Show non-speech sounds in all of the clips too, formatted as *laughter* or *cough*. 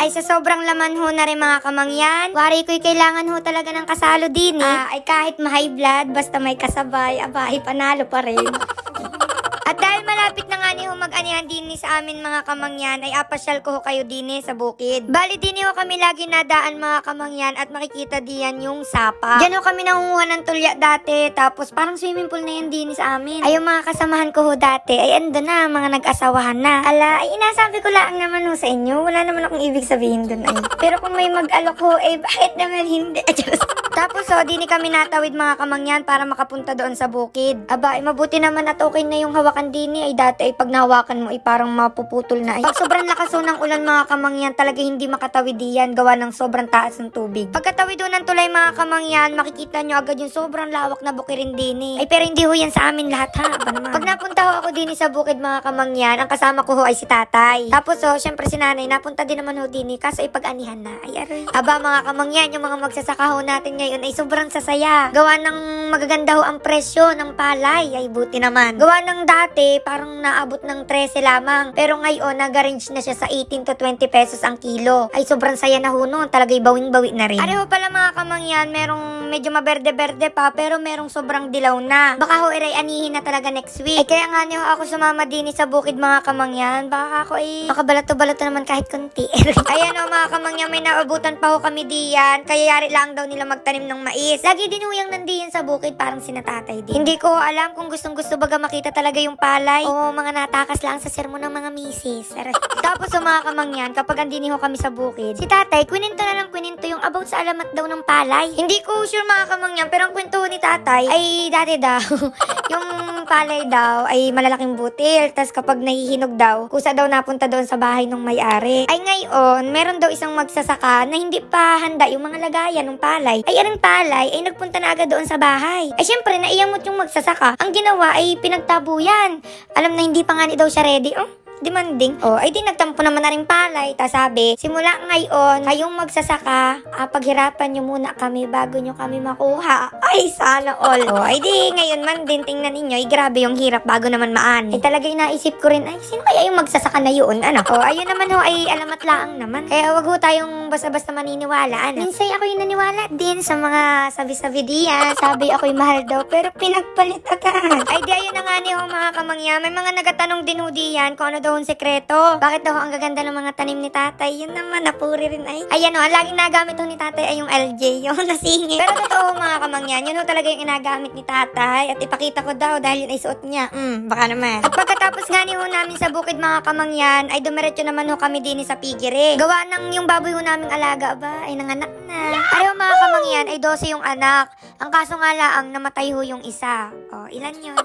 Ay sa sobrang laman ho na rin mga kamangyan, wari ko'y kailangan ho talaga ng kasalo din eh. Ah, ay kahit ma-high blood, basta may kasabay, aba, ay panalo pa rin. *laughs* At dahil malapit ho mag-anihan din ni sa amin mga kamangyan, ay apasyal ko ho kayo din eh sa bukid. Bali din ho kami lagi nadaan mga kamangyan at makikita diyan yung sapa. Diyan ho kami nangunguha ng tulya dati, tapos parang swimming pool na yan din sa amin. Ay mga kasamahan ko ho dati, ay ando na, mga nag-asawahan na. Ala, ay inasabi ko lang naman ho sa inyo, wala naman akong ibig sabihin dun ay. Pero kung may mag-alok ho, eh bakit naman hindi? *laughs* Diyos. Tapos oh, di ni kami natawid mga kamangyan para makapunta doon sa bukid. Aba, ay mabuti naman at okay na yung hawakan din ay dati ay pag nahawakan mo ay parang mapuputol na ay. Sobrang lakas ho ng ulan mga kamangyan, talaga hindi makatawid diyan gawa ng sobrang taas ng tubig. Pagkatawid ho ng tulay mga kamangyan, makikita nyo agad yung sobrang lawak na bukirin din Ay pero hindi ho yan sa amin lahat ha. Aba. Pag napunta ho ako din sa bukid mga kamangyan, ang kasama ko ho ay si tatay. Tapos oh, syempre si nanay, napunta din naman ho din kaso ipag-anihan na. Ay aray. Aba mga kamangyan, yung mga magsasaka ho natin ngayon ay sobrang sasaya. Gawa ng magaganda ho ang presyo ng palay. Ay buti naman. Gawa ng dati, parang naabot ng 13 lamang. Pero ngayon, nag-range na siya sa 18 to 20 pesos ang kilo. Ay sobrang saya na ho noon. Talaga'y bawing-bawi na rin. Areho pala mga kamangyan, merong medyo maberde-berde pa, pero merong sobrang dilaw na. Baka ho iray anihin na talaga next week. Ay kaya nga niyo ako sumama din sa bukid mga kamangyan. Baka ako ay makabalato-balato naman kahit konti. *laughs* Ayan o mga kamangyan, may naabutan pa ho kami diyan. Kaya yari lang daw nila magtanim ng mais. Lagi din ho yung nandiyan sa bukid, parang sinatatay din. Hindi ko alam kung gustong gusto baga makita talaga yung palay o mga natakas lang sa sermon ng mga misis. *laughs* Tapos sa mga kamangyan, kapag andini ho kami sa bukid, si tatay, kwininto na lang kwininto yung about sa alamat daw ng palay. Hindi ko sure mga kamangyan, pero ang kwento ni tatay ay dati daw, *laughs* yung palay daw ay malalaking butil. Tapos kapag nahihinog daw, kusa daw napunta doon sa bahay ng may-ari. Ay ngayon, meron daw isang magsasaka na hindi pa handa yung mga lagayan ng palay. Ay aring palay ay nagpunta na agad doon sa bahay. Ay syempre, naiyamot yung magsasaka. Ang ginawa ay pinagtabo yan. Alam na hindi pa nga ni daw siya ready. Oh, demanding. Oh, ay di nagtampo naman na rin palay. Ta sabi, simula ngayon, kayong magsasaka, ah, paghirapan nyo muna kami bago nyo kami makuha. Ay, sana all. Oh, ay di ngayon man din tingnan ninyo, ay grabe yung hirap bago naman maan. Ay talaga inaisip ko rin, ay sino kaya yung magsasaka na yun? Ano? Oh, ayun naman ho, ay alamat lang naman. Kaya wag ho tayong basta-basta maniniwala. Ano? Minsan ako yung naniwala din sa mga sabi-sabi diyan. Sabi ako'y mahal daw, pero pinagpalit agad. Ay di ayun na nga ni ho mga kamangya. May mga nagatanong din ho diyan kung ano daw ang sekreto. Bakit daw ang gaganda ng mga tanim ni tatay? Yun naman, napuri rin ay. Ayan o, ang laging nagamit ho ni tatay ay yung LJ, *laughs* yung nasingi. Pero totoo mga kamangyan, yun ho talaga yung inagamit ni tatay. At ipakita ko daw dahil yun ay suot niya. Hmm, baka naman. At pagkatapos nga ni ho namin sa bukid mga kamangyan, ay dumiretso naman ho kami din sa pigire. Gawa ng yung baboy ho naming alaga ba, ay nanganak na. Ayaw mga kamangyan, ay 12 yung anak. Ang kaso nga lang, namatay ho yung isa. O, ilan yun?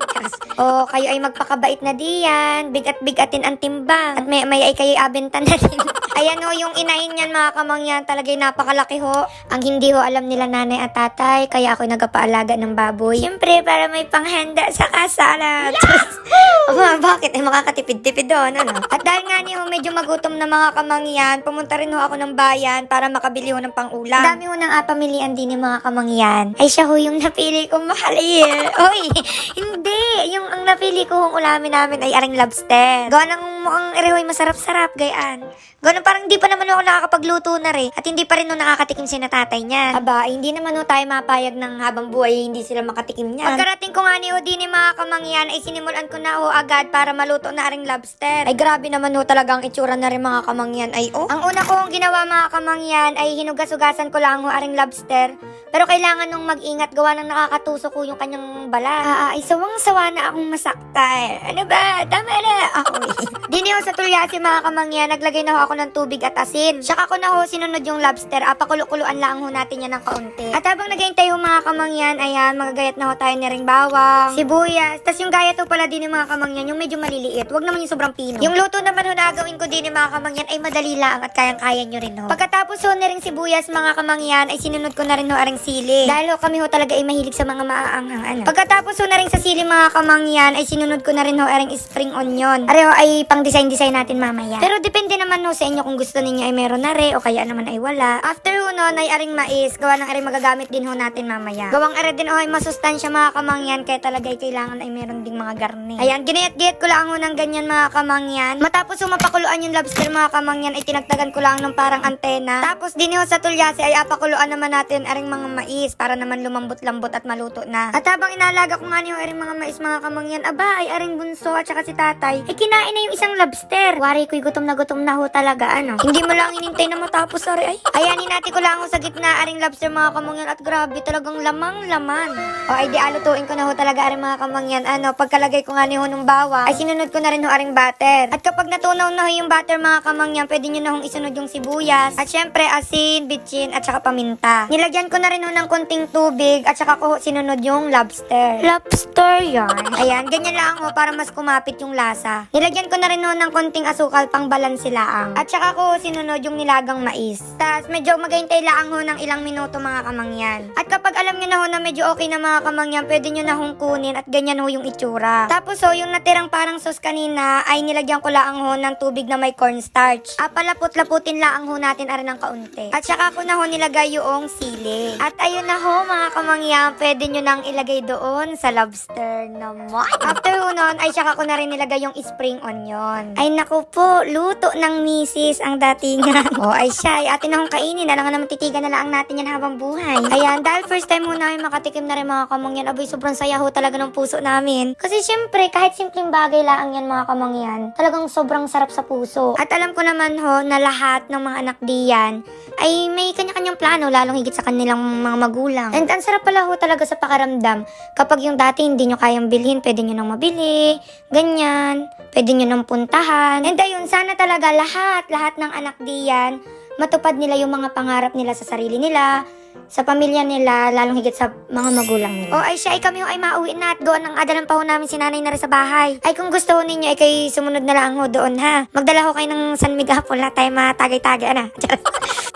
o, kayo ay magpakabait na diyan. Bigat-bigatin ang timbang. At may, may ay kayo abenta na din. *laughs* Ayan ho, yung inahin niyan mga kamangyan, talagang napakalaki ho. Ang hindi ho alam nila nanay at tatay, kaya ako nagpaalaga ng baboy. Siyempre, para may panghanda sa kasalat. Aba, bakit? Eh, makakatipid-tipid doon, ano? At dahil nga niyo, medyo magutom na mga kamangyan, pumunta rin ho ako ng bayan para makabili ho ng pang-ulam. Ang dami ho ng uh, pamilian din ng mga kamangyan. Ay, siya ho yung napili kong mahalil. *laughs* Oy, hindi. Yung ang napili ko hong ulamin namin ay aring lobster. Gawa ng mukhang erehoy masarap-sarap, gayaan. Gawa ng parang hindi pa naman ako nakakapagluto na rin. At hindi pa rin ho nakakatikim si natatay niya. Aba, hindi naman ho tayo mapayag ng habang buhay hindi sila makatikim niyan. Pagkarating ko nga ni ho din ni mga kamangyan, ay sinimulan ko na ho agad para maluto na aring lobster. Ay grabe naman ho talagang itsura na rin mga kamangyan. Ay oh. Ang una kong ginawa mga kamangyan ay hinugas-ugasan ko lang ho aring lobster. Pero kailangan nung mag-ingat gawa ng nakakatusok ko yung kanyang bala. Ah, ay sawang-sawa na akong masaktan. Ano ba? Tama na. Ho sa tulyasi mga kamangyan, naglagay na ho ako ng tubig at asin. Tsaka ko na ho sinunod yung lobster. Ah, pakulu-kuluan lang ho natin yan ng kaunti. At habang naghihintay ho mga kamangyan, ayan, magagayat na ho tayo ni ring bawang, sibuyas. Tapos yung gayat ho pala din ng mga kamangyan, yung medyo maliliit. Huwag naman yung sobrang pino. Yung luto naman ho na gawin ko din ng mga kamangyan ay madali lang at kayang-kaya nyo rin ho. Pagkatapos ho na ring sibuyas mga kamangyan, ay sinunod ko na rin ho aring sili. Dahil ho kami ho talaga ay mahilig sa mga maaanghang ano. Pagkatapos ho na rin sa sili mga kamangyan, ay sinunod ko na rin ho aring spring onion. Areho ay pang design-design natin mamaya. Pero depende naman ho sa inyo kung gusto ninyo ay meron na re o kaya naman ay wala. After ho nun ay aring mais, gawa ng aring magagamit din ho natin mamaya. Gawang are din ho ay masustansya mga kamangyan, kaya talaga ay kailangan ay meron ding mga garni. Ayan, ginayat-gayat ko lang ho ng ganyan mga kamangyan. Matapos ho mapakuluan yung lobster mga kamangyan, ay tinagtagan ko lang ng parang antena. Tapos din ho sa tulyase ay apakuluan naman natin aring mga mais para naman lumambot-lambot at maluto na. At habang inalaga ko nga niyo aring mga mais mga kamangyan, aba ay aring bunso at saka si tatay, ay kinain na yung isang lobster. Wari ko'y gutom na gutom na ho talaga ano. Hindi mo lang inintay na matapos ari ay. Ayanin natin ko lang sa gitna aring lobster mga kamangyan at grabe talagang lamang laman. O ay di alutuin ko na ho talaga aring mga kamangyan. Ano, pagkalagay ko nga ni ho ng bawang, ay sinunod ko na rin ho aring butter. At kapag natunaw na ho yung butter mga kamangyan, pwede nyo na hong isunod yung sibuyas. At syempre asin, bitchin, at saka paminta. Nilagyan ko na rin ho ng konting tubig at saka ko ho sinunod yung lobster. Lobster yarn. Ayan, ganyan lang ho para mas kumapit yung lasa. Nilagyan ko na rin ho ng konting asukal pang balansi laang. At saka ko sinunod yung nilagang mais. Tapos medyo maghintay laang ho ng ilang minuto mga kamangyan. At kapag alam nyo na ho na medyo okay na mga kamangyan, pwede nyo na hong kunin at ganyan ho yung itsura. Tapos ho, yung natirang parang sauce kanina ay nilagyan ko laang ho ng tubig na may cornstarch. Ah, palapot-laputin laang ho natin arin ng kaunti. At saka ko na ho nilagay yung sili. At ayun na ho mga kamangyan, pwede nyo nang ilagay doon sa lobster naman. After ho nun, ay saka ko na rin nilagay yung spring onion. Ay naku po, luto ng misis ang datingan. *laughs* o ay siya, ay atin na hong kainin. Alam nga naman titigan na lang natin yan habang buhay. Ayan, dahil first time ho namin makatikim na rin mga kamangyan, aboy sobrang saya ho talaga ng puso namin. Kasi syempre, kahit simpleng bagay lang yan mga kamangyan, talagang sobrang sarap sa puso. At alam ko naman ho na lahat ng mga anak diyan ay may kanya-kanyang plano, lalong higit sa kanilang mga magulang. And ang sarap pala ho talaga sa pakaramdam. Kapag yung dati hindi nyo kayang bilhin, pwede nyo nang mabili, ganyan, pwede nyo nang puntahan. And ayun, sana talaga lahat, lahat ng anak diyan, matupad nila yung mga pangarap nila sa sarili nila, sa pamilya nila, lalong higit sa mga magulang nila. O ay siya, ay kami ho ay mauwi na at doon ang adalan pa ho namin si nanay na rin sa bahay. Ay kung gusto ho ninyo, ay kay sumunod na lang ho doon ha. Magdala ho kayo ng San Miguel, wala tayo matagay-tagay, ano. *laughs*